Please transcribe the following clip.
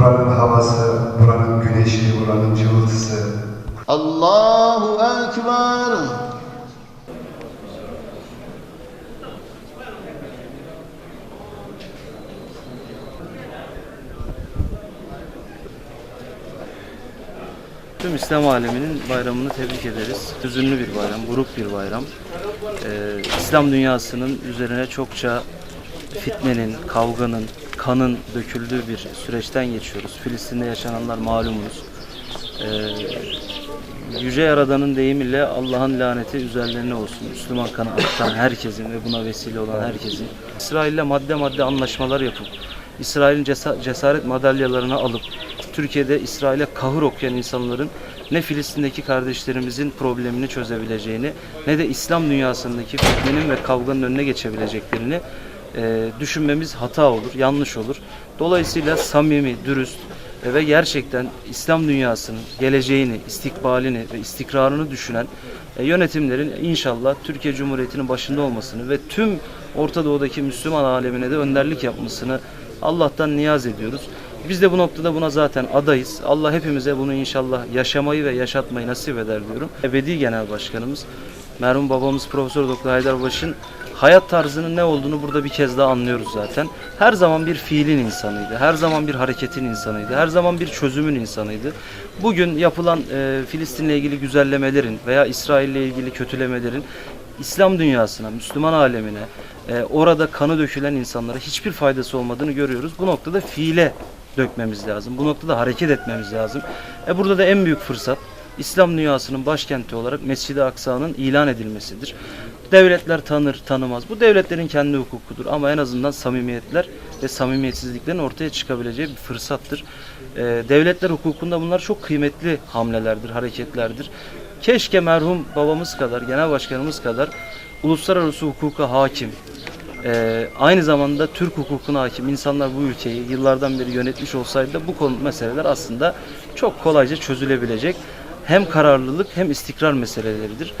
buranın havası, buranın güneşi, buranın cıvıltısı, Allahu Ekber. Tüm İslam aleminin bayramını tebrik ederiz. Hüzünlü bir bayram, buruk bir bayram. Ee, İslam dünyasının üzerine çokça fitnenin, kavganın, kanın döküldüğü bir süreçten geçiyoruz. Filistin'de yaşananlar malumunuz. Ee, Yüce Yaradan'ın deyimiyle Allah'ın laneti üzerlerine olsun. Müslüman kanı aktan herkesin ve buna vesile olan herkesin. İsrail'le madde madde anlaşmalar yapıp, İsrail'in cesa- cesaret madalyalarını alıp, Türkiye'de İsrail'e kahır okuyan insanların ne Filistin'deki kardeşlerimizin problemini çözebileceğini ne de İslam dünyasındaki fitnenin ve kavganın önüne geçebileceklerini e, düşünmemiz hata olur, yanlış olur. Dolayısıyla samimi, dürüst ve gerçekten İslam dünyasının geleceğini, istikbalini ve istikrarını düşünen e, yönetimlerin inşallah Türkiye Cumhuriyeti'nin başında olmasını ve tüm Orta Doğu'daki Müslüman alemine de önderlik yapmasını Allah'tan niyaz ediyoruz. Biz de bu noktada buna zaten adayız. Allah hepimize bunu inşallah yaşamayı ve yaşatmayı nasip eder diyorum. Ebedi Genel Başkanımız, merhum babamız Profesör Doktor Haydar Baş'ın hayat tarzının ne olduğunu burada bir kez daha anlıyoruz zaten. Her zaman bir fiilin insanıydı. Her zaman bir hareketin insanıydı. Her zaman bir çözümün insanıydı. Bugün yapılan e, Filistin'le ilgili güzellemelerin veya İsrail'le ilgili kötülemelerin İslam dünyasına, Müslüman alemine, e, orada kanı dökülen insanlara hiçbir faydası olmadığını görüyoruz. Bu noktada fiile dökmemiz lazım. Bu noktada hareket etmemiz lazım. E, burada da en büyük fırsat İslam dünyasının başkenti olarak Mescid-i Aksa'nın ilan edilmesidir. Devletler tanır, tanımaz. Bu devletlerin kendi hukukudur ama en azından samimiyetler ve samimiyetsizliklerin ortaya çıkabileceği bir fırsattır. E, devletler hukukunda bunlar çok kıymetli hamlelerdir, hareketlerdir. Keşke merhum babamız kadar, genel başkanımız kadar uluslararası hukuka hakim, ee, aynı zamanda Türk hukukuna hakim insanlar bu ülkeyi yıllardan beri yönetmiş olsaydı da bu konu meseleler aslında çok kolayca çözülebilecek hem kararlılık hem istikrar meseleleridir.